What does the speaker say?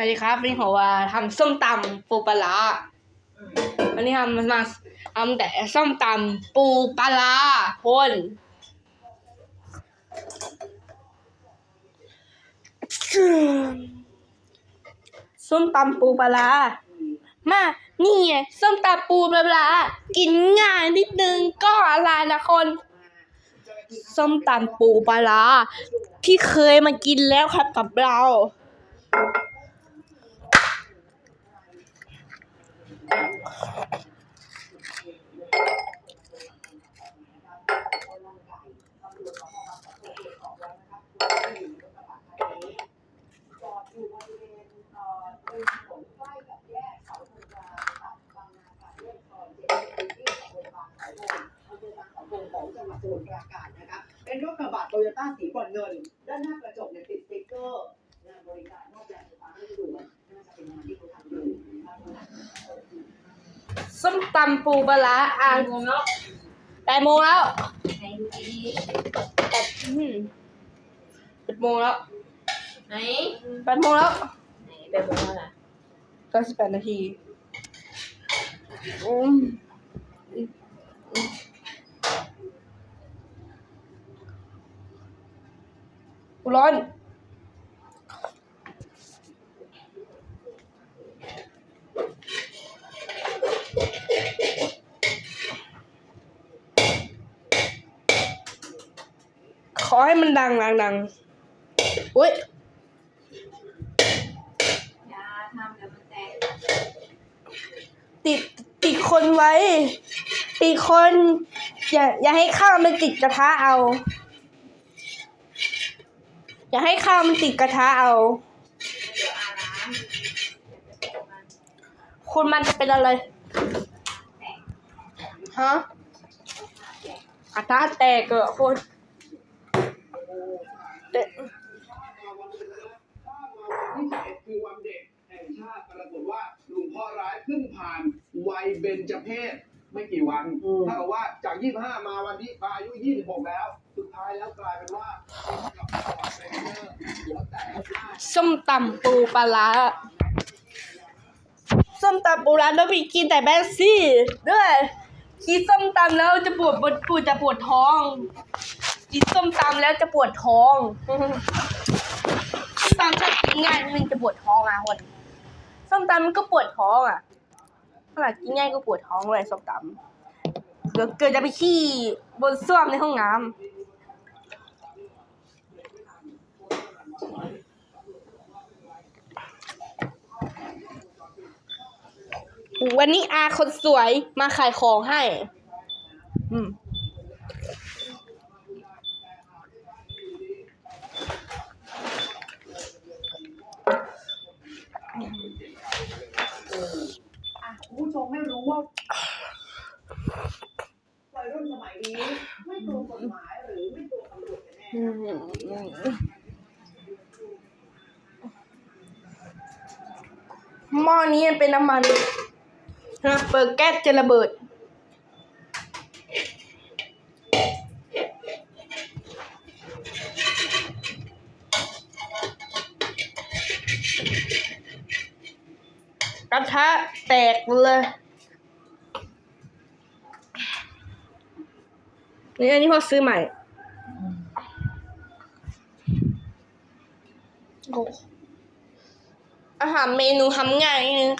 สวัสดีครับวันนี้ผมว่าทำส้มตำปูปลาวันนี้ทำมาทำแต่ส้มตำปูปลาคนส้มตำปูปลาร้ามานี่ไงส้มตำปูปลากินง่ายนิดนึงก็อะไรนะคนส้มตำปูปลาที่เคยมากินแล้วครับกับเรา ของจังหวัด สมุทรปราการนะคะเป็นรถกระบะโตโยต้าสีบรอนเงิน ด้านหน้ากระจกเนี่ยติดสติ๊กเกอร์งานบริการนอกจากไฟฟ้าให้ดูน่าจะเป็นงานที่เขาทำอยู่ ส้ม ตำปูปลาร้าอ่างแปดโมงแล้วแปดอืมแปดโมงแล้วไหนแปดโมงแล้วไหนแบบว่าล่ะเก้าสิบแปดนาทีอืมอืมอืมกูร้อน ขอให้มันดังดังดังอุ้ยอย่าทำเดี๋ยวมันแตกติดติดคนไว้ ติดคน อย่าอย่าให้ข้าวมันติดกระทะเอา อย่าให้ข้าวมันติดกระทะเอา คุณมันจะเป็นอะไรฮะกระทะแตกอะคุณ เตะที่สิบเอ็ดคือวันเด็กแห่งชาติปรากฏว่าหลุงพ่อร้ายเพิ่งผ่านวัยเบญจเพศไม่กี่วันถ้ากับว่าจาก 25 มาวันที่มาอายุ 26 แล้ว สุดท้ายแล้วกลายเป็นว่ากับปอดเป็นเนอร์หัวแตกส้มตำปูปลาร้าส้มตำปูร้าแล้วมีกินแต่แบงซี่ด้วยกินส้มตำแล้วจะปวดปวดปวดจะปวดท้อง กินส้มตำแล้วจะปวดท้องส้มตำชอบกินง่ายนิดนึงจะปวดท้องอะคนส้มตำมันก็ปวดท้องอะขนาดกินง่ายก็ปวดท้องเลยส้มตำเดี๋ยวเกิดจะไปขี้บนส้วมในห้องน้ำวันนี้อาคนสวยมาขายของให้ อืม อะคุณผู้ชมไม่รู้ว่าวัยรุ่นสมัยนี้ ไม่ตรงกฎหมายหรือไม่ตรงตำรวจกันแน่ อืม หม้อนี้มันเป็นน้ำมันนะเปิดแก๊สจะระเบิด กระทะแตกเลยนี่อันนี้พ่อซื้อใหม่ โอ้อาหารเมนูทำง่ายนิดนึง